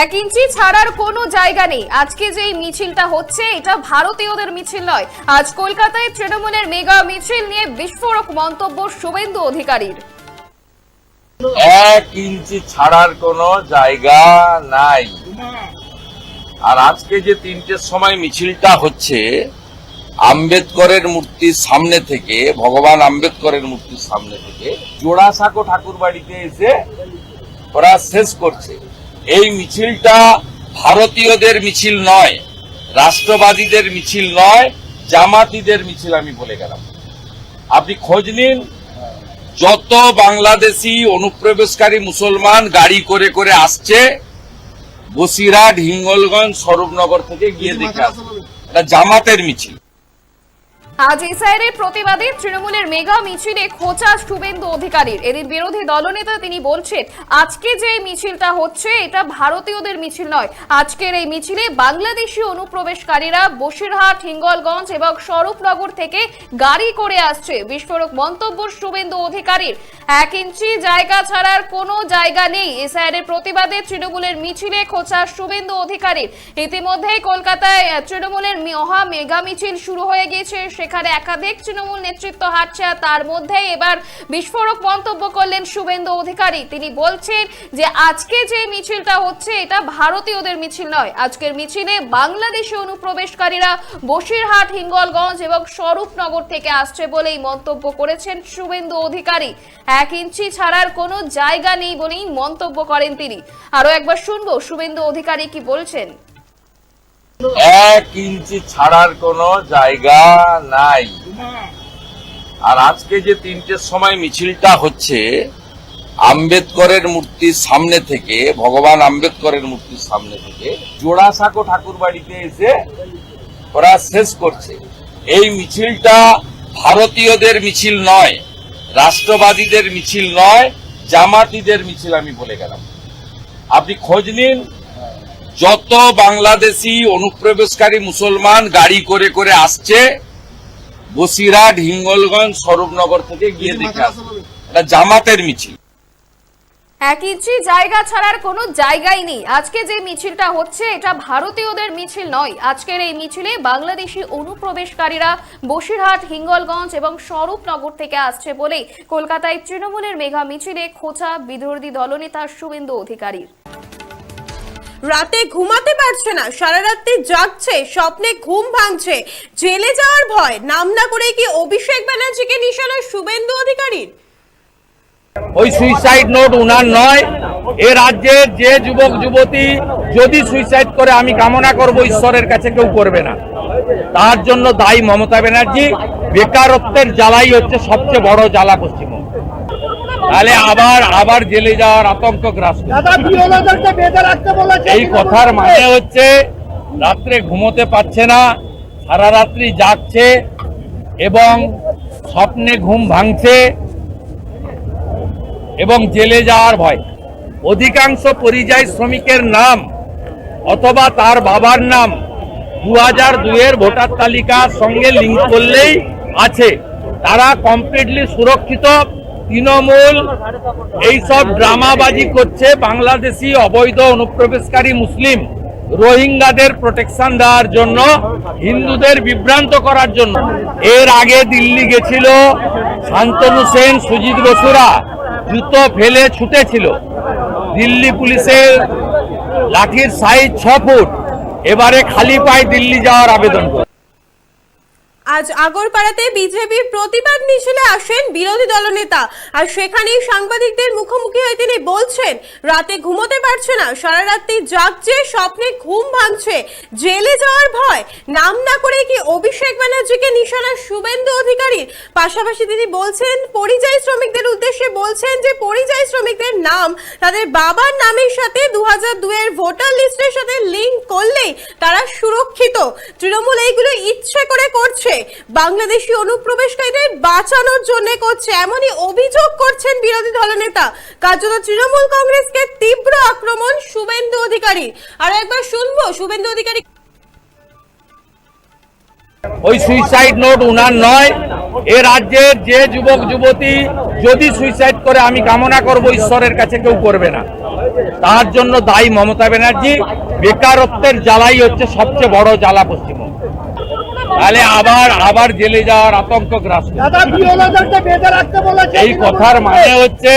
এক ইঞ্চি ছাড়ার কোনো জায়গা নেই। আজকে যে মিছিলটা হচ্ছে, এটা ভারতীয়দের মিছিল নয়। আজ কলকাতায় তৃণমূলের মেগা মিছিল নিয়ে বিস্ফোরক মন্তব্য শুভেন্দু অধিকারীর। এক ইঞ্চি ছাড়ার কোনো জায়গা নাই। আর আজকে যে তিনটের সময় মিছিলটা হচ্ছে, আম্বেদকরের মূর্তির সামনে থেকে, ভগবান আম্বেদকরের মূর্তির সামনে থেকে, জোড়াসাঁকো ঠাকুর বাড়িতে এসে ওরা শেষ করছে। এই মিছিলটা ভারতীয়দের মিছিল নয়, রাষ্ট্রবাদীদের মিছিল নয়, জামাতিদের মিছিল আমি বলে গেলাম। আপনি খোঁজ নিন, যত বাংলাদেশি অনুপ্রবেশকারী মুসলমান গাড়ি করে করে আসছে, বসিরহাট, হিঙ্গলগঞ্জ, স্বরূপনগর থেকে গিয়ে দেখে এটা জামাতের মিছিল। আজ এসআইয়ের প্রতিবাদে তৃণমূলের মেগা মিছিলে খোঁচা শুভেন্দু অধিকারীর। এদের বিরোধী দলনেতা তিনি বলছেন, আজকে যে মিছিলটা হচ্ছে, এটা ভারতীয়দের মিছিল নয়। আজকের এই মিছিলে বাংলাদেশি অনুপ্রবেশকারীরা বসিরহাট, হিঙ্গলগঞ্জ এবং স্বরূপনগর থেকে গাড়ি করে আসছে। বিস্ফোরক মন্তব্য শুভেন্দু অধিকারীর। এক ইঞ্চি জায়গা ছাড়ার কোনো জায়গা নেই। এসআইয়ের প্রতিবাদে তৃণমূলের মিছিলে খোঁচা শুভেন্দু অধিকারীর। ইতিমধ্যেই কলকাতায় তৃণমূলের মহা মেগা মিছিল শুরু হয়ে গিয়েছে। সেখানে একাধিক তৃণমূল নেতৃত্ব হাঁটছে তার মধ্যেই এবার বিস্ফোরক মন্তব্য করলেন শুভেন্দু অধিকারী। তিনি বলছেন যে, আজকে যে মিছিলটা হচ্ছে, এটা ভারতীয়দের মিছিল নয়। আজকের মিছিলে বাংলাদেশি অনুপ্রবেশকারীরা বসিরহাট, হিঙ্গলগঞ্জ এবং স্বরূপনগর থেকে আসছে বলেই মন্তব্য করেছেন শুভেন্দু অধিকারী। এক ইঞ্চি ছাড়ার কোনো জায়গা নেই বলেই মন্তব্য করেন তিনি। আরও একবার শুনব শুভেন্দু অধিকারী কি বলছেন। এক ইঞ্চি ছাড়ার কোনো জায়গা নাই। আর আজকে যে তিনটের সময় মিছিলটা হচ্ছে, আম্বেদকরের মূর্তির সামনে থেকে, ভগবান আম্বেদকরের মূর্তির সামনে থেকে, জোড়াসাঁকো ঠাকুর বাড়িতে এসে ওরা শেষ করছে। এই মিছিলটা ভারতীয়দের মিছিল নয়, রাষ্ট্রবাদীদের মিছিল নয়, জামাতিদের মিছিল আমি বলে গেলাম। আপনি খোঁজ নিন যত বাংলাদেশি অনুপ্রবেশকারী মুসলমান গাড়ি করে করে আসছে, বসিরহাট, হিঙ্গলগঞ্জ, স্বরূপনগর থেকে গিয়ে দেখে এটা জামাতের মিছিল। এক ইঞ্চি জায়গা ছাড়ার কোনো জায়গাই নেই। আজকে যে মিছিলটা হচ্ছে, এটা ভারতীয়দের মিছিল নয়। আজকের এই মিছিলে বাংলাদেশি অনুপ্রবেশকারীরা বসিরহাট, হিঙ্গলগঞ্জ এবং স্বরূপনগর থেকে আসছে বলে কলকাতায় তৃণমূলের মেঘা মিছিলে খোঁচা বিরোধী দলনেতা শুভেন্দু অধিকারীর। রাতে ঘুমাতে পারছে না। সারা রাত্রি জাগছে, স্বপ্নে ঘুম ভাঙছে। জেলে যাওয়ার ভয়। নাম না করে কি অভিষেক ব্যানার্জিকে নিশানা শুভেন্দু অধিকারীর? ওই সুইসাইড নোট উনার নয়। এ রাজ্যের যে যুবক, যুবতী যদি সুইসাইড করে, আমি কামনা করব ঈশ্বরের কাছে কেউ করবে না। তার জন্য দায়ী মমতা ব্যানার্জি। বেকারত্বের জ্বালাই হচ্ছে সবচেয়ে বড় জ্বালা পশ্চিমবঙ্গ। তাহলে আবার আবার জেলে যাওয়ার আতঙ্ক গ্রাস এই কথার মানে হচ্ছে রাত্রে ঘুমোতে পারছে না সারা রাত্রি জাগছে এবং স্বপ্নে ঘুম ভাঙছে এবং জেলে যাওয়ার ভয়। অধিকাংশ পরিযায়ী শ্রমিকের নাম অথবা তার বাবার নাম দু হাজার দুইয়ের ভোটার তালিকার সঙ্গে লিঙ্ক করলেই আছে। তারা কমপ্লিটলি সুরক্ষিত তৃণমূল এইসব ড্রামাবাজি করছে বাংলাদেশি অবৈধ অনুপ্রবেশকারী মুসলিম রোহিঙ্গাদের প্রোটেকশন দেওয়ার জন্য, হিন্দুদের বিভ্রান্ত করার জন্য। এর আগে দিল্লি গেছিল শান্তনু সেন, সুজিত বসুরা, জুতো ফেলে ছুটেছিল। দিল্লি পুলিশের লাঠির সাইজ ছ ফুট, এবারে খালি পায়ে দিল্লি যাওয়ার আবেদন করে আজ আগরপাড়াতে বিজেপির প্রতিবাদ মিছিলে আসেন বিরোধী দলনেতা। আর সেখানেই সাংবাদিকদের মুখোমুখি হয়ে তিনি বলছেন, রাতে ঘুমোতে পারছে না। সারা রাত্রি জাগছে, স্বপ্নে ঘুম ভাঙছে। জেলে যাওয়ার ভয়। নাম না করে কি অভিষেক ব্যানার্জিকে নিশানা শুভেন্দু অধিকারীর? পাশাপাশি তিনি বলছেন, পরিযায়ী শ্রমিকদের উদ্দেশ্যে বলছেন যে, পরিযায়ী শ্রমিকদের নাম, তাদের বাবার নামের সাথে দু হাজার দুয়ের ভোটার লিস্টের সাথে লিঙ্ক করলেই তারা সুরক্ষিত। তৃণমূল এইগুলো ইচ্ছে করে করছে। বাংলাদেশি অনুপ্রবেশকারীদের বাঁচানোর জন্য করছে, এমনই অভিযোগ করছেন বিরোধী দলনেতা। কার্যত তৃণমূল কংগ্রেসকে তীব্র আক্রমণ শুভেন্দু অধিকারী। আর একবার শুনব শুভেন্দু অধিকারী। ওই সুইসাইড নোট উনার নয়। এ রাজ্যের যে যুবক, যুবতী যদি সুইসাইড করে, আমি কামনা করব ঈশ্বরের কাছে কেউ করবে না। তার জন্য দায়ী মমতা ব্যানার্জি, বেকারত্বের জ্বালাই হচ্ছে সবচেয়ে বড় জ্বালা পশ্চিমবঙ্গ। তাহলে আবার আবার জেলে যাওয়ার আতঙ্ক গ্রাস এই কথার মানে হচ্ছে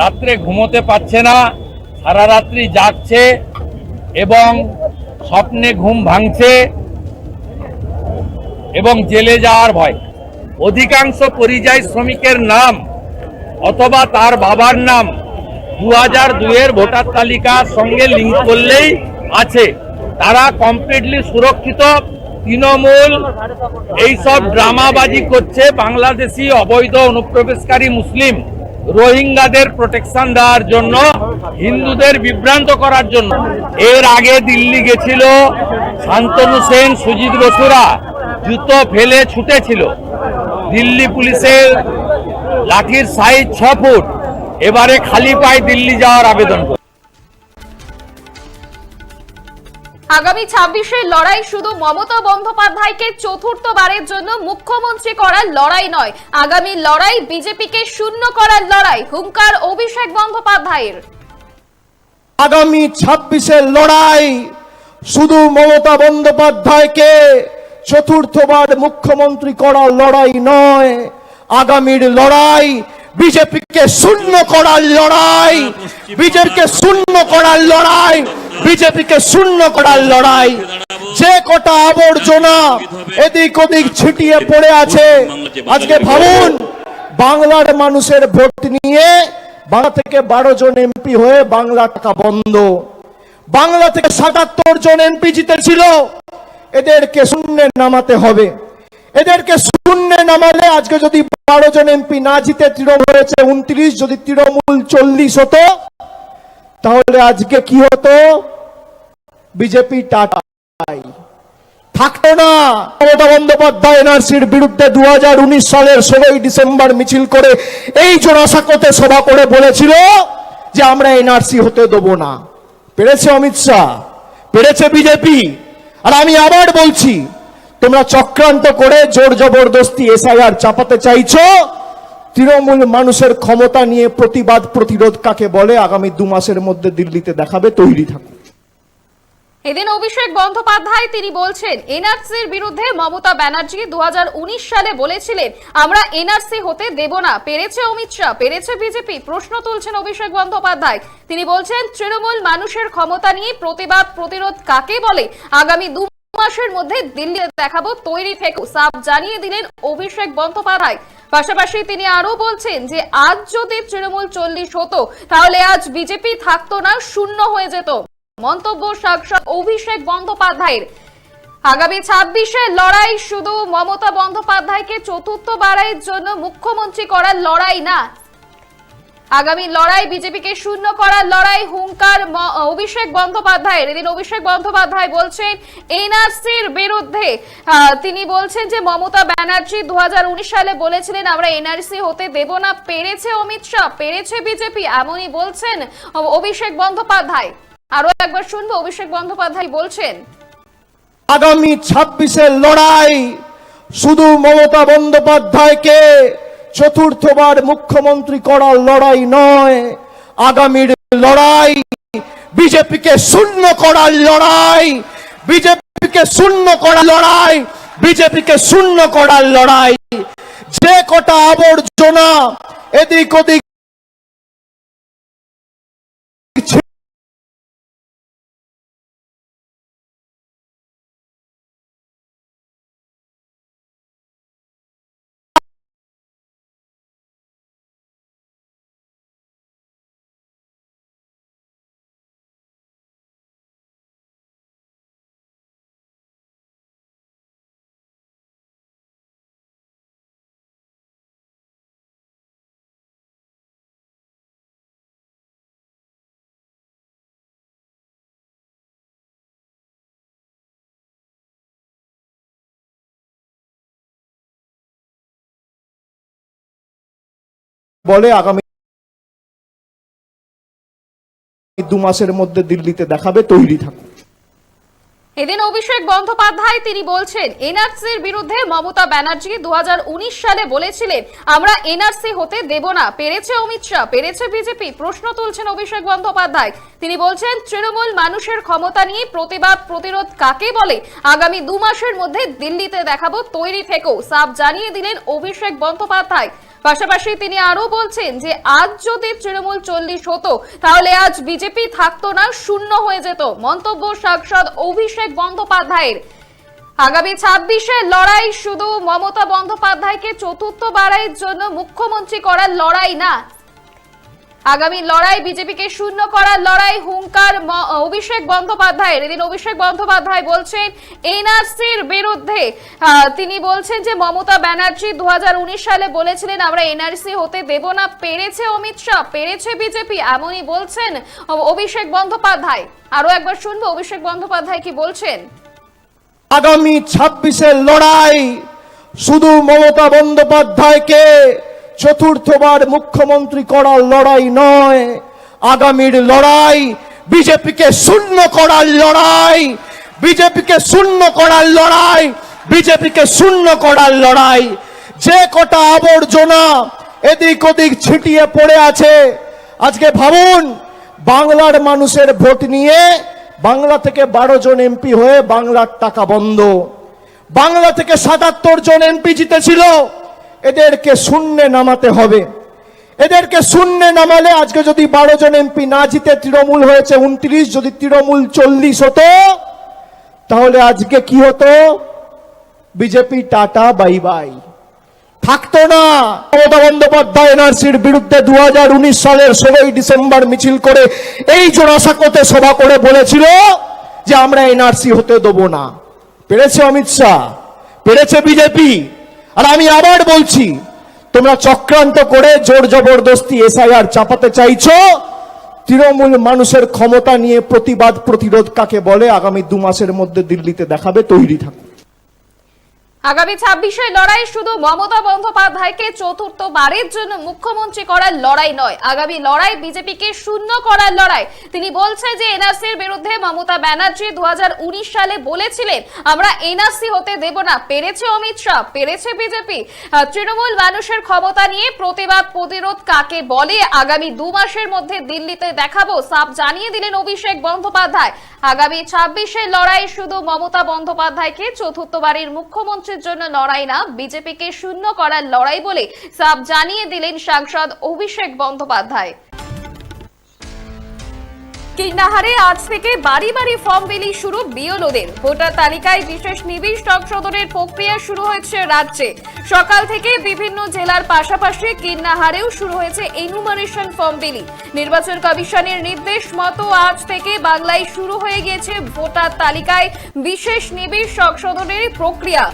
রাত্রে ঘুমোতে পারছে না সারা রাত্রি জাগছে এবং স্বপ্নে ঘুম ভাঙছে এবং জেলে যাওয়ার ভয়। অধিকাংশ পরিযায়ী শ্রমিকের নাম অথবা তার বাবার নাম দু হাজার দুইয়ের ভোটার তালিকার সঙ্গে লিঙ্ক করলেই আছে। তারা কমপ্লিটলি সুরক্ষিত তৃণমূল এইসব ড্রামাবাজি করছে বাংলাদেশি অবৈধ অনুপ্রবেশকারী মুসলিম রোহিঙ্গাদের প্রোটেকশন দেওয়ার জন্য, হিন্দুদের বিভ্রান্ত করার জন্য। এর আগে দিল্লি গেছিল শান্তনু সেন, সুজিত বসুরা, জুতো ফেলে ছুটেছিল। দিল্লি পুলিশের লাঠির সাইজ ছ ফুট। এবারে খালি পায় দিল্লি যাওয়ার আবেদন আগামী ছাব্বিশের লড়াই শুধু মমতা বন্দ্যোপাধ্যায়কে চতুর্থবারের জন্য মুখ্যমন্ত্রী করার লড়াই নয়। আগামী লড়াই বিজেপিকে শূন্য করার লড়াই, হুঙ্কার অভিষেক বন্দ্যোপাধ্যায়ের। আগামী ছাব্বিশের লড়াই শুধু মমতা বন্দ্যোপাধ্যায়কে চতুর্থবার মুখ্যমন্ত্রী করার লড়াই নয়। আগামীর লড়াই বিজেপিকে শূন্য করার লড়াই, বিজেপিকে শূন্য করার লড়াই, বিজেপিকে শূন্য করার লড়াই। যে কটা আবর্জনা এদিক ওদিক ছিটিয়ে পড়ে আছে, আজকে ভাবুন, বাংলার মানুষের ভোট নিয়ে বাংলা থেকে বারো জন এমপি হয়ে বাংলা টাকা বন্ধ। বাংলা থেকে সাতাত্তর জন এমপি জিতেছিল, এদেরকে শূন্যে নামাতে হবে। এদেরকে শূন্যে নামালে আজকে যদি বারো জন এমপি না জিতে তৃণমূল হয়েছে উনত্রিশ, যদি তৃণমূল চল্লিশ হতো, তাহলে আজকে কি হতো? বিজেপি টাটা থাকতো না। মমতা বন্দ্যোপাধ্যায় এনআরসির বিরুদ্ধে দু হাজার উনিশ সালের ষোলোই ডিসেম্বর মিছিল করে এই জোড়াসাঁকোতে সভা করে বলেছিল যে আমরা এনআরসি হতে দেবো না। পেরেছে অমিত শাহ, পেরেছে বিজেপি। আর আমি আবার বলছি তোমরা চক্রান্ত করে জোর জবরদস্তি এসআইআর চাপাতে চাইছো? তৃণমূল মানুষের ক্ষমতা নিয়ে প্রতিবাদ প্রতিরোধ কাকে বলে? আগামী দু মাসের মধ্যে দিল্লিতে দেখাবে, তৈরি থাকুন এদিন অভিষেক বন্দ্যোপাধ্যায় তিনি বলছেন, এনআরসির বিরুদ্ধে মমতা ব্যানার্জি দু হাজার উনিশ সালে বলেছিলেন, আমরা এনআরসি হতে দেব না। পেরেছে অমিত শাহ, পেরেছে বিজেপি, প্রশ্ন তুলছেন অভিষেক বন্দ্যোপাধ্যায়। তিনি বলছেন, তৃণমূল মানুষের ক্ষমতা নিয়ে প্রতিবাদ প্রতিরোধ কাকে বলে? আগামী দু মাসের মধ্যে দিল্লি দেখাবো তৈরি থেকেও সাফ জানিয়ে দিলেন অভিষেক বন্দ্যোপাধ্যায়। পাশাপাশি তিনি আরও বলছেন যে, আজ যদি তৃণমূল চল্লিশ হতো, তাহলে আজ বিজেপি থাকতো না, শূন্য হয়ে যেত। মন্তব্য সাংসদ অভিষেক বন্দ্যোপাধ্যায়ের। আগামী ছাব্বিশে লড়াই শুধু মমতা বন্দ্যোপাধ্যায়কে চতুর্থ বারের জন্য মুখ্যমন্ত্রী করার লড়াই না আগামী লড়াই বিজেপিকে শূন্য করার লড়াই হুঙ্কার অভিষেক বন্দ্যোপাধ্যায়ের। এদিন অভিষেক বন্দ্যোপাধ্যায় বলছেন, এনআরসির বিরুদ্ধে তিনি বলছেন যে মমতা ব্যানার্জি দুহাজার উনিশ সালে বলেছিলেন, আমরা এনআরসি হতে দেব না। পেরেছে অমিত শাহ, পেরেছে বিজেপি, এমনই বলছেন অভিষেক বন্দ্যোপাধ্যায়। আরও একবার শুনব, অভিষেক বন্দ্যোপাধ্যায় বলছেন। আগামী ছাব্বিশের লড়াই শুধু মমতা বন্দ্যোপাধ্যায়কে চতুর্থবার মুখ্যমন্ত্রী করার লড়াই নয়। আগামীর লড়াই বিজেপিকে শূন্য করার লড়াই, বিজেপিকে শূন্য করার লড়াই, বিজেপিকে শূন্য করার লড়াই। যে কটা আবর্জনা এদিক ওদিক বলে আগামী দু মাসের মধ্যে দিল্লিতে দেখাবে, তৈরি থাকুন এদিন অভিষেক বন্দ্যোপাধ্যায় তিনি বলছেন, এনআরসির বিরুদ্ধে মমতা ব্যানার্জি দু সালে বলেছিলেন, আমরা এনআরসি হতে দেব না। পেরেছে অমিত শাহ, পেরেছে বিজেপি, প্রশ্ন তুলছেন অভিষেক বন্দ্যোপাধ্যায়। তিনি বলছেন, তৃণমূল মানুষের ক্ষমতা নিয়ে প্রতিবাদ প্রতিরোধ কাকে বলে? আগামী দু মাসের মধ্যে দিল্লিতে দেখাবো, তৈরি থেকেও সাফ জানিয়ে দিলেন অভিষেক বন্দ্যোপাধ্যায়। পাশাপাশি তিনি আরও বলছেন যে, আজ যদি তৃণমূল চল্লিশ হতো, তাহলে আজ বিজেপি থাকতো না, শূন্য হয়ে যেত। মন্তব্য সাংসদ অভিষেক বন্দ্যোপাধ্যায়ের। আগামী ছাব্বিশে লড়াই শুধু মমতা বন্দ্যোপাধ্যায়কে চতুর্থ বারের জন্য মুখ্যমন্ত্রী করার লড়াই না আগামী লড়াই বিজেপিকে শূন্য করার লড়াই, হুঙ্কার অভিষেক বন্দ্যোপাধ্যায়ের। এদিন অভিষেক বন্দ্যোপাধ্যায় বলছেন, এনআরসির বিরুদ্ধে তিনি বলছেন যে মমতা ব্যানার্জি দুহাজার উনিশ সালে বলেছিলেন, আমরা এনআরসি হতে দেব না। পেরেছে অমিত শাহ, পেরেছে বিজেপি, এমনই বলছেন অভিষেক বন্দ্যোপাধ্যায়। আরও একবার শুনব, অভিষেক বন্দ্যোপাধ্যায় কি বলছেন? আগামী ছাব্বিশের লড়াই শুধু মমতা বন্দ্যোপাধ্যায়কে চতুর্থবার মুখ্যমন্ত্রী করার লড়াই নয়। আগামীর লড়াই বিজেপিকে শূন্য করার লড়াই, বিজেপিকে শূন্য করার লড়াই, বিজেপিকে শূন্য করার লড়াই। যে কটা আবর্জনা এদিক ওদিক ছিটিয়ে পড়ে আছে, আজকে ভাবুন, বাংলার মানুষের ভোট নিয়ে বাংলা থেকে বারো জন এমপি হয়ে বাংলার টাকা বন্ধ। বাংলা থেকে সাতাত্তর জন এমপি জিতেছিল। এদেরকে শূন্যে নামাতে হবে। এদেরকে শূন্যে নামালে আজকে যদি বারো জন এমপি না জিতে তৃণমূল হয়েছে, উনত্রিশ, যদি তৃণমূল চল্লিশ হতো, তাহলে আজকে কি হতো? BJP tata, bye bye. থাকতো না। মমতা বন্দ্যোপাধ্যায় এনআরসির বিরুদ্ধে দু হাজার উনিশ সালের ষোলোই ডিসেম্বর মিছিল করে এই জোড়াসাঁকোতে সভা করে বলেছিল যে আমরা এনআরসি হতে দেবো না। পেরেছে অমিত শাহ? পেরেছে বিজেপি? আর আমি আবার বলছি, তোমরা চক্রান্ত করে জোর জবরদস্তি এসআইআর চাপাতে চাইছো, তৃণমূল মানুষের ক্ষমতা নিয়ে প্রতিবাদ প্রতিরোধ কাকে বলে, আগামী দু মাসের মধ্যে দিল্লিতে দেখাবে, তৈরি থাকুন আগামী ছাব্বিশে লড়াই শুধু মমতা বন্দ্যোপাধ্যায়কে চতুর্থ বারের জন্য মুখ্যমন্ত্রী করার লড়াই নয়। আগামী লড়াই বিজেপিকে শূন্য করার লড়াই। তিনি বলছেন যে এনআরসির বিরুদ্ধে মমতা ব্যানার্জি দুহাজার উনিশ সালে বলেছিলেন, আমরা এনআরসি হতে দেব না। পেরেছে অমিত শাহ, পেরেছে বিজেপি। তৃণমূল মানুষের ক্ষমতা নিয়ে প্রতিবাদ প্রতিরোধ কাকে বলে আগামী দু মাসের মধ্যে দিল্লিতে দেখাবো, সাফ জানিয়ে দিলেন অভিষেক বন্দ্যোপাধ্যায়। আগামী ছাব্বিশের লড়াই শুধু মমতা বন্দ্যোপাধ্যায়কে চতুর্থবারের মুখ্যমন্ত্রীর জন্য লড়াই না, বিজেপিকে শূন্য করার লড়াই বলে সাফ জানিয়ে দিলেন সাংসদ অভিষেক বন্দ্যোপাধ্যায়। কিন্নাহারে আজ থেকে বাড়ি বাড়ি ফর্ম বিলি শুরু বিওলোদের ভোটার তালিকায় বিশেষ নিবিড় সংশোধনের প্রক্রিয়া শুরু হয়েছে রাজ্যে। সকাল থেকে বিভিন্ন জেলার পাশাপাশি কিন্নাহারেও শুরু হয়েছে এনুমারেশন ফর্ম বিলি নির্বাচন কমিশনের নির্দেশ মতো আজ থেকে বাংলায় শুরু হয়ে গিয়েছে ভোটার তালিকায় বিশেষ নিবিড় সংশোধনের প্রক্রিয়া।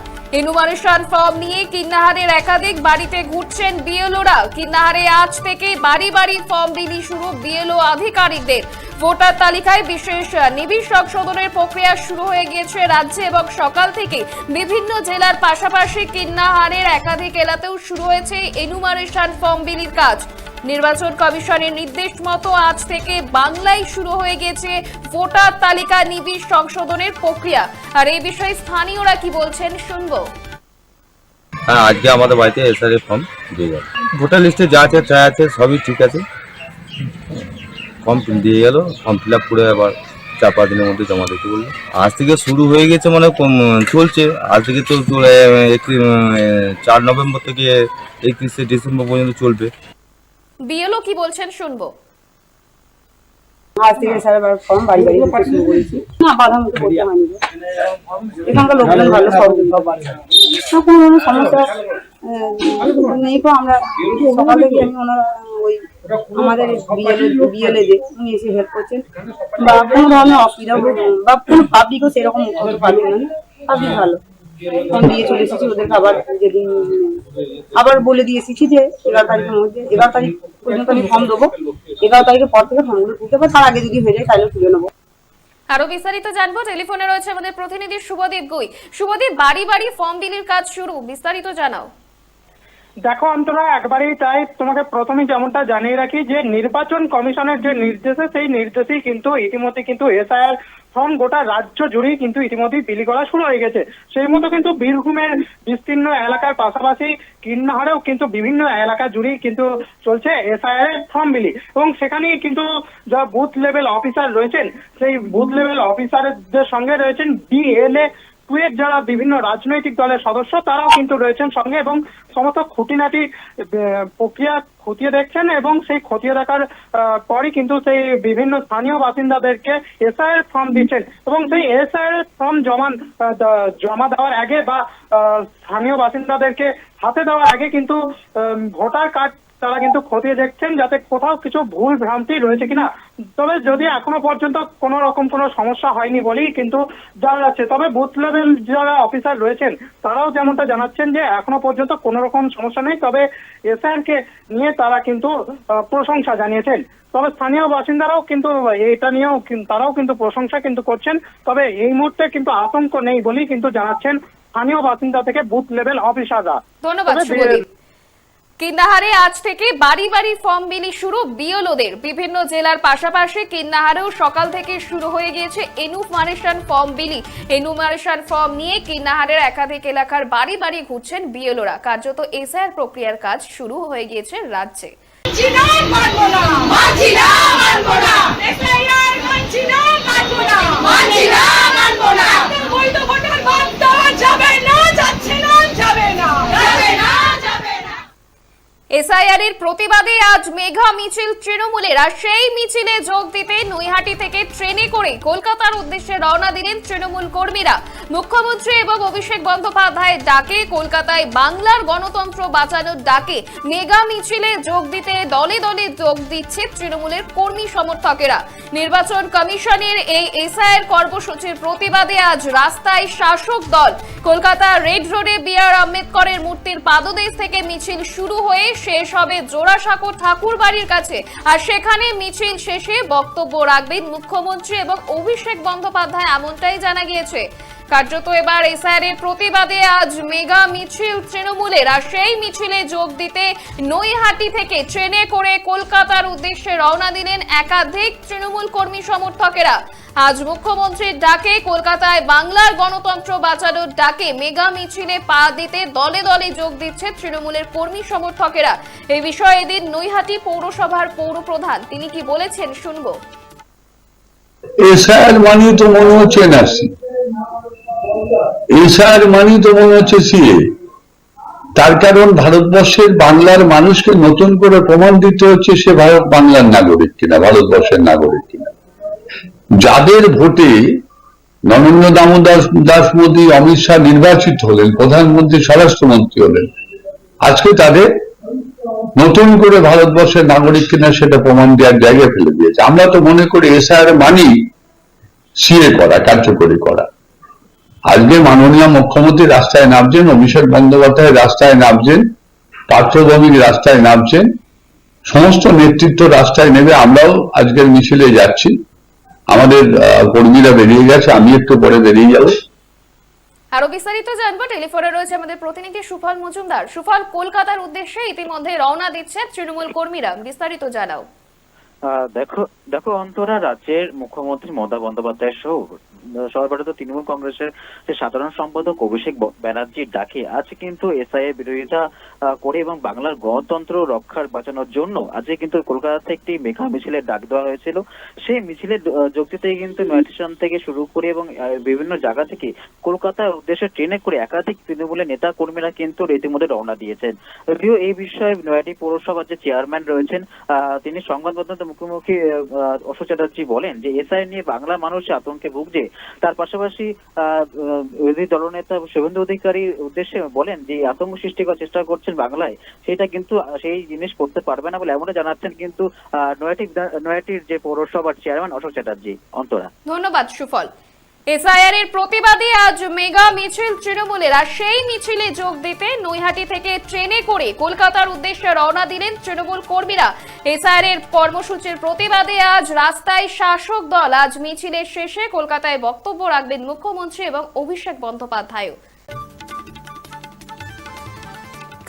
এনুমারেশন ফর্ম নিয়ে কিন্নাহারের একাধিক বাড়িতে ঘুরছেন বিএলওরা। কিন্নাহারে আজ থেকে বাড়ি বাড়ি ফর্ম বিলি শুরু বিএলও আধিকারিকদের। ভোটার তালিকায় বিশেষ নিবিড় সংশোধনের প্রক্রিয়া শুরু হয়ে গিয়েছে রাজ্যে এবং সকাল থেকে বিভিন্ন জেলার পাশাপাশি কিন্নাহারের একাধিক এলাতেও শুরু হয়েছে এনুমারেশন ফর্ম বিলির কাজ। নির্বাচন কমিশনের নির্দেশ মতো আজ থেকে বাংলায় শুরু হয়ে গেছে ভোটার তালিকা নিবিড় সংশোধনের প্রক্রিয়া। আর এই বিষয়ে স্থানীয়রা কি বলছেন শুনব। হ্যাঁ আজকে আমাদের বাড়িতে এসআরএ ফর্ম দিয়ে গেল। ভোটার লিস্টে যা আছে যা আছে, সবই ঠিক আছে। ফর্ম দিয়ে গেল ফর্ম ফিল আপ করে আবার চার পাঁচ দিনের মধ্যে জমা দিতে বলল। আজ থেকে শুরু হয়ে গেছে মানে চলছে। আজ থেকে তো চার নভেম্বর থেকে একত্রিশে ডিসেম্বর পর্যন্ত চলবে। বিএলও কি বলছেন শুনব। আজ থেকে সারাবার ফর্ম বাড়ি বাড়ি দিতে শুরু করেছি। না বাধা মুখে করতে হয়নি। এখানকার লোকজন ভালো সহযোগী না। কোনো কোনো সমস্যা নেই তো আমরা। সকাল থেকে আমি ওনারা ওই আমাদের বিএলএ বিএলএ যে উনি এসে হেল্প করছেন। বা কোনো ধরনের অসুবিধা বা কোনো পাবলিকও সেরকম পাবলিক ভালো। ফর্ম দিয়ে চলে এসেছি ওদেরকে আবার যেদিন আবার বলে দিয়ে এসেছি যে এগারো তারিখের মধ্যে এগারো তারিখ পর্যন্ত আমি ফর্ম দেবো। এগারো তারিখের পর থেকে ফর্মগুলো তুলতে পারব তার আগে যদি হয়ে যায় তাহলে তুলে নেব। আরও বিস্তারিত জানব টেলিফোনে রয়েছে আমাদের প্রতিনিধি শুভদীপ গুই। শুভদীপ বাড়ি বাড়ি ফর্ম বিলির কাজ শুরু বিস্তারিত জানাও। দেখো অন্তরা একবারেই তাই তোমাকে প্রথমে যেমনটা জানিয়ে রাখি যে নির্বাচন কমিশনের যে নির্দেশে সেই নির্দেশেই কিন্তু ইতিমধ্যে কিন্তু এসআইআর ফর্ম গোটা রাজ্য জুড়েই কিন্তু ইতিমধ্যেই বিলি করা শুরু হয়ে গেছে। সেই মতো কিন্তু বীরভূমের বিস্তীর্ণ এলাকার পাশাপাশি কিন্নাহারেও কিন্তু বিভিন্ন এলাকা জুড়েই কিন্তু চলছে এসআইআর এর ফর্ম বিলি। এবং সেখানেই কিন্তু যা বুথ লেভেল অফিসার রয়েছেন, সেই বুথ লেভেল অফিসারদের সঙ্গে রয়েছেন ডিএলএ কুয়েট যারা বিভিন্ন রাজনৈতিক দলের সদস্য তারাও কিন্তু রয়েছেন সঙ্গে এবং সমস্ত খুঁটিনাটি প্রক্রিয়া খতিয়ে দেখছেন এবং সেই খতিয়ে দেখার পরই কিন্তু সেই বিভিন্ন স্থানীয় বাসিন্দাদেরকে এসআইএর ফর্ম দিচ্ছেন এবং সেই এসআইএর ফর্ম জমা আহ, জমা দেওয়ার আগে বা স্থানীয় বাসিন্দাদেরকে হাতে দেওয়ার আগে কিন্তু ভোটার কার্ড তারা কিন্তু খতিয়ে দেখছেন যাতে কোথাও কিছু ভুল ভ্রান্তি রয়েছে কিনা। তবে যদি এখনও পর্যন্ত কোনো রকম কোনো সমস্যা হয়নি বলেই কিন্তু জানা যাচ্ছে। তবে বুথ লেভেল যারা অফিসার রয়েছেন তারাও যেমনটা জানাচ্ছেন যে এখনও পর্যন্ত কোনো রকম সমস্যা নেই। তবে এসআর কে নিয়ে তারা কিন্তু প্রশংসা জানিয়েছেন। তবে স্থানীয় বাসিন্দারাও কিন্তু এটা নিয়েও তারাও কিন্তু প্রশংসা কিন্তু করছেন। তবে এই মুহূর্তে কিন্তু আতঙ্ক নেই বলেই কিন্তু জানাচ্ছেন স্থানীয় বাসিন্দা থেকে বুথ লেভেল অফিসাররা। ধন্যবাদ কিন্নাহারে আজ থেকে বাড়ি বাড়ি ফর্ম বিলি শুরু বিওলোদের বিভিন্ন জেলার পাশাপাশি কিন্নাহারেও সকাল থেকে শুরু হয়ে গিয়েছে এনুমারেশন ফর্ম বিলি। এনুমারেশন ফর্ম নিয়ে কিন্নাহারের একাধিক এলাকার বাড়ি বাড়ি ঘুরছেন বিএলওরা। কার্যত এসআর প্রক্রিয়ার কাজ শুরু হয়ে গিয়েছে রাজ্যে। এসআইআর এর প্রতিবাদে আজ মেঘা মিছিল তৃণমূলের সেই মিছিলে যোগ দিতে নৈহাটি থেকে ট্রেনে করে কলকাতার উদ্দেশ্যে রওনা দিলেন তৃণমূল কর্মীরা। মুখ্যমন্ত্রী এবং অভিষেক বন্দ্যোপাধ্যায়ের ডাকে কলকাতায় বাংলার গণতন্ত্র বাঁচানোর ডাকে মেগা মিছিলে যোগ দিতে দলে দলে যোগ দিচ্ছে তৃণমূলের কর্মী সমর্থকেরা। নির্বাচন কমিশনের এই এসআইআর কর্মসূচির প্রতিবাদে আজ রাস্তায় শাসক দল, কলকাতা রেড রোডে বি আর আম্বেদকরের মূর্তির পাদদেশ থেকে মিছিল শুরু হয়ে শেষ হবে জোড়াসাঁকো ঠাকুর বাড়ির কাছে। আর সেখানে মিছিল শেষে বক্তব্য রাখবেন মুখ্যমন্ত্রী এবং অভিষেক বন্দ্যোপাধ্যায় এমনটাই জানা গিয়েছে। কার্যত এবার এসআইআর এর প্রতিবাদে আজ মেগা মিছিল তৃণমূলের। আর সেই মিছিলে যোগ দিতে নৈহাটি থেকে ট্রেনে করে কলকাতার উদ্দেশ্যে রওনা দিলেন একাধিক তৃণমূল কর্মী সমর্থকেরা। আজ মুখ্যমন্ত্রীর ডাকে কলকাতায় বাংলার গণতন্ত্র বাঁচানোর ডাকে মেগা মিছিলে পা দিতে দলে দলে যোগ দিচ্ছে তৃণমূলের কর্মী সমর্থকেরা। এই বিষয়ে এদিন নৈহাটি পৌরসভার পৌরপ্রধান তিনি কি বলেছেন শুনব। এসআর মানি তো মনে হচ্ছে এনআরসি। এসআর মানি তো মনে হচ্ছে সিএ। তার কারণ ভারতবর্ষের বাংলার মানুষকে নতুন করে প্রমাণ দিতে হচ্ছে সে ভারত বাংলার নাগরিক কিনা, ভারতবর্ষের নাগরিক কিনা। যাদের ভোটে নরেন্দ্র দামোদর দাস মোদী অমিত শাহ নির্বাচিত হলেন, প্রধানমন্ত্রী, স্বরাষ্ট্রমন্ত্রী হলেন, আজকে তাদের নতুন করে ভারতবর্ষের নাগরিক কিনা সেটা প্রমাণ দেওয়ার জায়গায় ফেলে দিয়েছে। আমরা তো মনে করি এসআর মানি সিএ করা, কার্যকরী করা। আজকে মাননীয় মুখ্যমন্ত্রী রাস্তায় নামছেন, অভিষেক বন্দ্যোপাধ্যায় রাস্তায় নামছেন পার্থভৌমিক রাস্তায় নামছেন, সমস্ত নেতৃত্ব রাস্তায় নেবে, আমরাও আজকের মিছিলে যাচ্ছি। আমাদের কর্মীরা বেরিয়ে গেছে আমি একটু পরে বেরিয়ে যাব। আরও বিস্তারিত জানব টেলিফোনে রয়েছে আমাদের প্রতিনিধি সুফল মজুমদার। সুফল কলকাতার উদ্দেশ্যে ইতিমধ্যে রওনা দিচ্ছে তৃণমূল কর্মীরা। বিস্তারিত জানাও। আহ, দেখো দেখো অন্তরা রাজ্যের মুখ্যমন্ত্রী মমতা বন্দ্যোপাধ্যায় সহ সর্বভারতীয় তৃণমূল কংগ্রেসের যে সাধারণ সম্পাদক অভিষেক ব্যানার্জির ডাকে আজ কিন্তু এসআই এর বিরোধিতা করে এবং বাংলার গণতন্ত্র রক্ষার বাঁচানোর জন্য আজকে কিন্তু কলকাতাতে একটি মেঘা মিছিলের ডাক দেওয়া হয়েছিল। সেই মিছিলের যোগ দিতে কিন্তু স্টেশন থেকে শুরু করে এবং বিভিন্ন জায়গা থেকে কলকাতার উদ্দেশ্যে ট্রেনে করে একাধিক তৃণমূলের নেতা কর্মীরা কিন্তু রীতিমতো রওনা দিয়েছেন। যদিও এই বিষয়ে নয়াটি পৌরসভার যে চেয়ারম্যান রয়েছেন আহ, তিনি সংবাদ মাধ্যমে মুখোমুখি অশোক চ্যাটার্জি বলেন যে এসআই নিয়ে বাংলার মানুষ আতঙ্কে ভুগছে। তার পাশাপাশি আহ, বিরোধী দলনেতা শুভেন্দু অধিকারীর উদ্দেশ্যে বলেন যে আতঙ্ক সৃষ্টি করার চেষ্টা করছেন বাংলায়, সেটা কিন্তু, সেই জিনিস করতে পারবে না বলে এমনটা জানাচ্ছেন কিন্তু নয়াটি নয়াটির যে পৌরসভার চেয়ারম্যান অশোক চ্যাটার্জি, অন্তরা। ধন্যবাদ, সুফল। এসআইআর এর প্রতিবাদে আজ মেগা মিছিল তৃণমূলের, আর সেই মিছিলে যোগ দিতে নৈহাটি থেকে ট্রেনে করে কলকাতার উদ্দেশ্যে রওনা দিলেন তৃণমূল কর্মীরা। এসআইআর এর কর্মসূচির প্রতিবাদে আজ রাস্তায় শাসক দল, আজ মিছিলের শেষে কলকাতায় বক্তব্য রাখবেন মুখ্যমন্ত্রী এবং অভিষেক বন্দ্যোপাধ্যায়ও।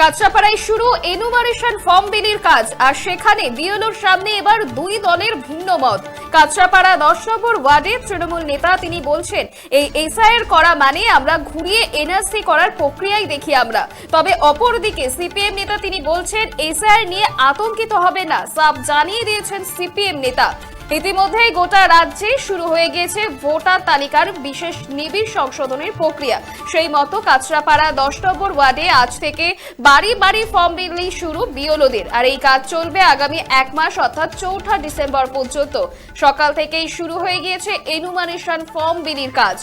কাঁচরাপাড়ায় শুরু এনুমারেশন ফর্ম বিলির কাজ, আর সেখানে বিএলওর সামনে এবার দুই দলের ভিন্ন মত। কাঁচরাপাড়া দশ নম্বর ওয়ার্ডে তৃণমূল নেতা তিনি বলছেন, এই এসআইয়ের করা মানে আমরা ঘুরিয়ে এনআরসি করার প্রক্রিয়াই দেখি আমরা। তবে অপরদিকে সিপিএম নেতা তিনি বলছেন, এসআইআর নিয়ে আতঙ্কিত হবে না। সাফ জানিয়ে দিয়েছেন সিপিএম নেতা। ইতিমধ্যেই গোটা রাজ্যে শুরু হয়ে গিয়েছে ভোটার তালিকার বিশেষ নিবিড় সংশোধনের প্রক্রিয়া। সেই মতো কাছড়াপাড়া দশ নম্বর ওয়ার্ডে আজ থেকে বাড়ি বাড়ি ফর্ম বিলি শুরু বিওলোদের আর এই কাজ চলবে আগামী এক মাস, অর্থাৎ চৌঠা ডিসেম্বর পর্যন্ত। সকাল থেকেই শুরু হয়ে গিয়েছে এনুমারেশন ফর্ম বিলির কাজ।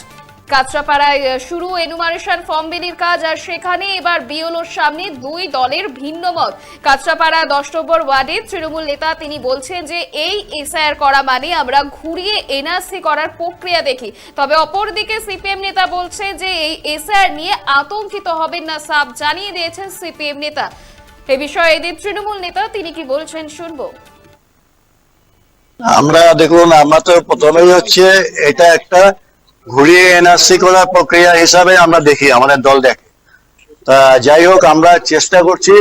কাঁচরাপাড়ায় শুরু এনুমারেশন ফর্ম বিলির কাজ, আর সেখানে এবার বিওলোর সামনে দুই দলের ভিন্ন মত। কাঁচরাপাড়া দশ নম্বর ওয়ার্ডে তৃণমূল নেতা তিনি বলছেন যে, এই এসআইআর করা মানে আমরা ঘুরিয়ে এনআরসি করার প্রক্রিয়া দেখি। তবে অপরদিকে সিপিএম নেতা বলছে যে, এই এসআইআর নিয়ে আতঙ্কিত হবেন না সাফ জানিয়ে দিয়েছেন সিপিএম নেতা। এ বিষয়ে এদিন তৃণমূল নেতা তিনি কি বলছেন শুনব। আমরা দেখুন, আমরা তো প্রথমেই হচ্ছে এটা একটা ঘুরিয়ে এনআরসি করার প্রক্রিয়া হিসাবে আমরা দেখি, আমাদের দল দেখে। তা যাই হোক, আমরা চেষ্টা করছি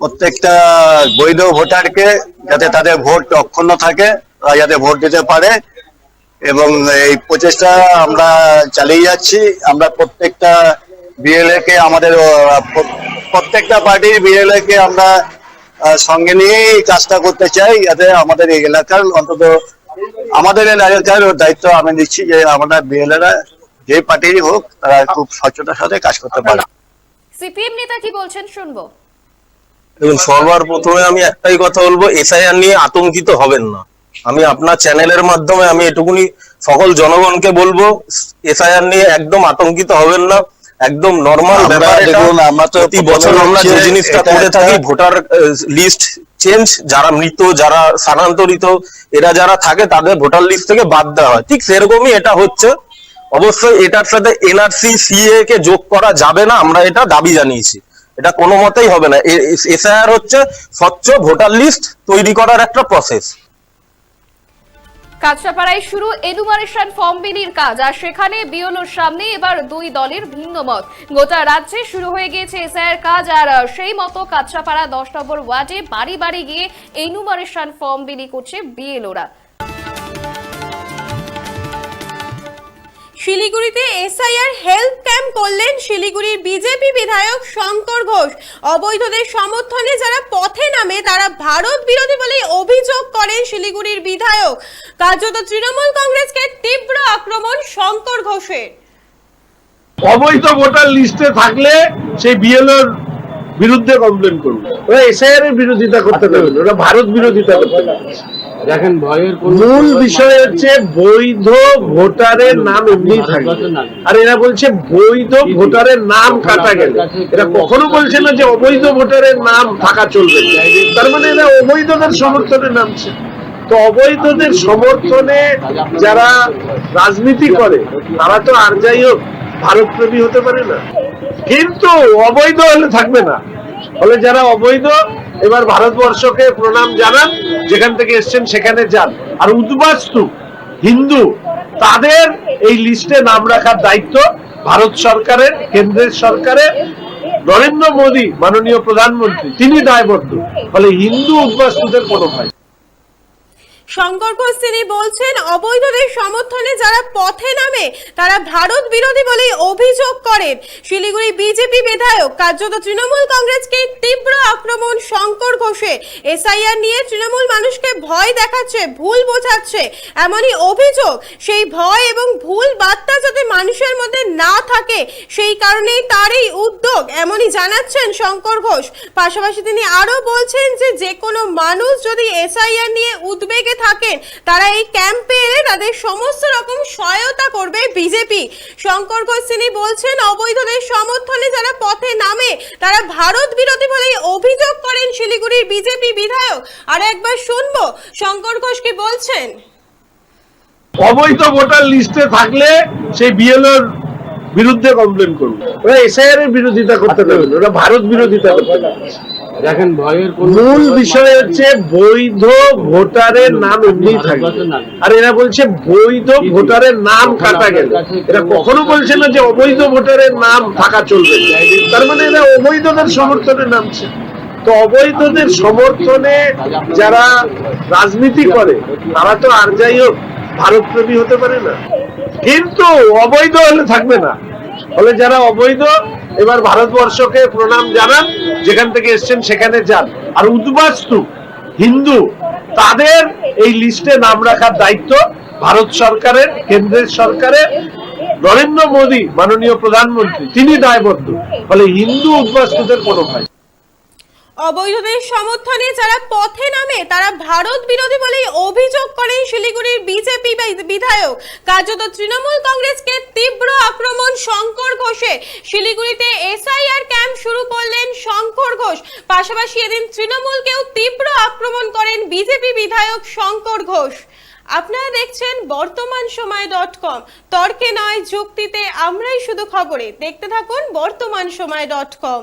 প্রত্যেকটা বৈধ ভোটারকে যাতে তাদের ভোট অক্ষুণ্ণ থাকে, তারা যাতে ভোট দিতে পারে। এবং এই প্রচেষ্টা আমরা চালিয়ে যাচ্ছি। আমরা প্রত্যেকটা বিএলএ কে আমাদের প্রত্যেকটা পার্টির বিএলএ কে আমরা সঙ্গে নিয়েই কাজটা করতে চাই, যাতে আমাদের এই এলাকার অন্তত আমাদের এলাকার দায়িত্ব আমি দিচ্ছি যে আমাদের বিএলএরা যে পার্টিরই হোক তারা খুব স্বচ্ছতার সাথে কাজ করতে পারে। সিপিএম নেতা কি বলছেন শুনব? দেখুন সবার প্রথমে আমি একটাই কথা বলব এসআইআর নিয়ে আতঙ্কিত হবেন না। আমি আপনার চ্যানেলের মাধ্যমে আমি এটুকুনি সকল জনগণকে বলব এসআইআর নিয়ে একদম আতঙ্কিত হবেন না। একদম নর্মাল ব্যাপার দেখুন, আমরা তো প্রতি বছর আমরা যে জিনিসটা করে থাকি ভোটার লিস্ট চেঞ্জ যারা মৃত যারা স্থানান্তরিত এরা যারা থাকে তাদের ভোটার লিস্ট থেকে বাদ দেওয়া হয়। ঠিক সেরকমই এটা হচ্ছে। অবশ্যই এটার সাথে এনআরসি সিএ কে যোগ করা যাবে না আমরা এটা দাবি জানিয়েছি। এটা কোনো মতেই হবে না। এসআইআর হচ্ছে স্বচ্ছ ভোটার লিস্ট তৈরি করার একটা প্রসেস কাঁচরাপাড়ায় শুরু এনুমারেশন ফর্ম বিলির কাজ, আর সেখানে বিওলোর সামনে এবার দুই দলের ভিন্ন মত। গোটা রাজ্যে শুরু হয়ে গিয়েছে এসআইয়ের কাজ, আর সেই মতো কাঁচরাপাড়া দশ নম্বর ওয়ার্ডে বাড়ি বাড়ি গিয়ে এনুমারেশন ফর্ম বিলি করছে বিএলওরা। শিলিগুড়িতে এসআইআর হেলথ ক্যাম্প করলেন শিলিগুড়ির বিজেপি বিধায়ক শঙ্কর ঘোষ। অবৈধদের সমর্থনে যারা পথে নামে, তারা ভারত বিরোধী বলে অভিযোগ করেন শিলিগুড়ির বিধায়ক। কার্যত তৃণমূল কংগ্রেসকে তীব্র আক্রমণ শঙ্কর ঘোষের। অবৈধ ভোটার লিস্টে থাকলে সেই বিএলওর বিরুদ্ধে কমপ্লেন করবে ওরা এসআইআর এর বিরোধিতা করতে পারবে ওরা ভারত বিরোধিতা করতে পারবে দেখেন ভয়ের মূল বিষয় হচ্ছে বৈধ ভোটারের নাম এমনি থাকে আর এরা বলছে বৈধ ভোটারের নাম কাটা গেল। এরা কখনো বলছে না যে অবৈধ ভোটারের নাম থাকা চলবে তার মানে এরা অবৈধদের সমর্থনে নামছে। তো অবৈধদের সমর্থনে যারা রাজনীতি করে তারা তো আর যাই হোক ভারতপ্রেমী হতে পারে না। কিন্তু অবৈধ হলে থাকবে না। ফলে যারা অবৈধ, এবার ভারতবর্ষকে প্রণাম জানান, যেখান থেকে এসছেন সেখানে যান। আর উদ্বাস্তু, হিন্দু, তাদের এই লিস্টে নাম রাখার দায়িত্ব ভারত সরকারের, কেন্দ্রের সরকারের। নরেন্দ্র মোদী, মাননীয় প্রধানমন্ত্রী, তিনি দায়বদ্ধ। ফলে হিন্দু উদ্বাস্তুদের কোনো ভয় নেই। শঙ্কর ঘোষ তিনি বলছেন, অবৈধদের সমর্থনে যারা পথে নামে, তারা বলেই অভিযোগ করেন। শিলিগুড়ি বিজেপি বিধায়ক কার্যত তৃণমূল কংগ্রেসকে তীব্র আক্রমণ শঙ্কর ঘোষে। নিয়ে তৃণমূল মানুষকে ভয় দেখাচ্ছে, ভুল বোঝাচ্ছে। এমনই অভিযোগ, সেই ভয় এবং ভুল বার্তা যাতে মানুষের মধ্যে না থাকে, সেই কারণেই তার এই উদ্যোগ, এমনই জানাচ্ছেন শঙ্কর ঘোষ। পাশাপাশি তিনি আরও বলছেন যে যে কোনো মানুষ যদি এসআইআর নিয়ে উদ্বেগে থাকেন তারা এই ক্যাম্পে এলে তাদের সমস্ত রকম সহায়তা করবে বিজেপি শঙ্কর ঘোষ তিনি বলছেন অবৈধদের সমর্থনে যারা পথে নামে তারা ভারত বিরোধী বলেই অভিযোগ করেন শিলিগুড়ির বিজেপি বিধায়ক। আর একবার শুনব শঙ্কর ঘোষ কি বলছেন? অবৈধ ভোটার লিস্টে থাকলে সেই বিএলওর বিরুদ্ধে কমপ্লেন করবে ওরা এসআইআর এর বিরোধিতা করতে পারবে ওরা ভারত বিরোধিতা করতে পারবে দেখেন ভয়ের মূল বিষয় হচ্ছে বৈধ ভোটারের নাম এমনি থাকবে। আর এরা বলছে বৈধ ভোটারের নাম কাটা গেল। এরা কখনো বলছে না যে অবৈধ ভোটারের নাম থাকা চলবে তার মানে এরা অবৈধদের সমর্থনে নামছে তো অবৈধদের সমর্থনে যারা রাজনীতি করে তারা তো আর যাই হোক ভারতপ্রেমী হতে পারে না। কিন্তু অবৈধ হলে থাকবে না। ফলে যারা অবৈধ, এবার ভারতবর্ষকে প্রণাম জানান, যেখান থেকে এসছেন সেখানে যান। আর উদ্বাস্তু, হিন্দু, তাদের এই লিস্টে নাম রাখার দায়িত্ব ভারত সরকারের, কেন্দ্রের সরকারের। নরেন্দ্র মোদী, মাননীয় প্রধানমন্ত্রী, তিনি দায়বদ্ধ। ফলে হিন্দু উদ্বাস্তুদের কোনো ভয় নেই। অবৈধদের সমর্থনে যারা পথে নামে, তারা ভারত বিরোধী বলেই অভিযোগ করেন শিলিগুড়ির বিজেপি বিধায়ক। কার্যত তৃণমূল কংগ্রেসকে তীব্র আক্রমণ শঙ্কর ঘোষে। শিলিগুড়িতে এসআইআর ক্যাম্প শুরু করলেন শঙ্কর ঘোষ। পাশাপাশি এদিন তৃণমূলকেও তীব্র আক্রমণ করেন বিজেপি বিধায়ক শঙ্কর ঘোষ। আপনারা দেখছেন বর্তমান সময় ডট কম। তর্কে নয়, যুক্তিতে আমরাই শুধু খবরে। দেখতে থাকুন বর্তমান সময় ডট কম।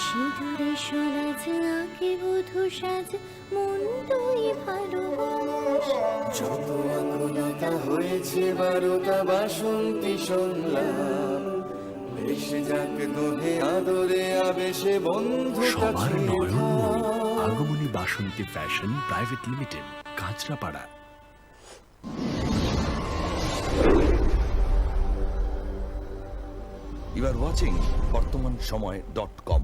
সিঁদুরে সরাজ আঁকে বধু সাজ মন তুই ভালোবাস। যত আকুলতা হয়েছে বারোটা বাসন্তী শুনলাম ভেসে যাক দোহে আদরে আবেশে বন্ধু সবার আগমনী Basanti fashion private limited Kanchrapara. Are watching Bartaman সময় ডট কম